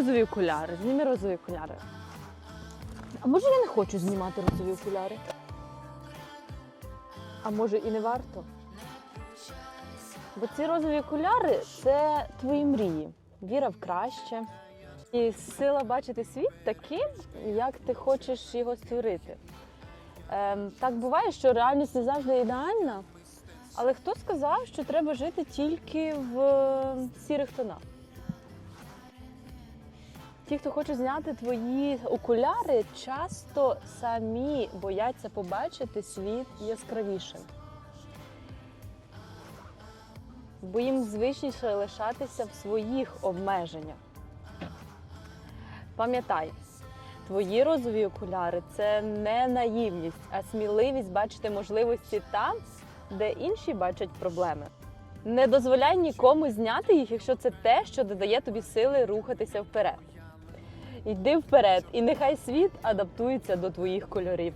розові окуляри, зніми розові окуляри. А може я не хочу знімати розові окуляри? А може і не варто? Бо ці розові окуляри це твої мрії, віра в краще. І сила бачити світ таким, як ти хочеш його створити. Ем, так буває, що реальність не завжди ідеальна, але хто сказав, що треба жити тільки в е, сірих тонах? Ті, хто хоче зняти твої окуляри, часто самі бояться побачити світ яскравішим. Бо їм звичніше лишатися в своїх обмеженнях. Пам'ятай, твої розові окуляри це не наївність, а сміливість бачити можливості там, де інші бачать проблеми. Не дозволяй нікому зняти їх, якщо це те, що додає тобі сили рухатися вперед. Йди вперед, і нехай світ адаптується до твоїх кольорів.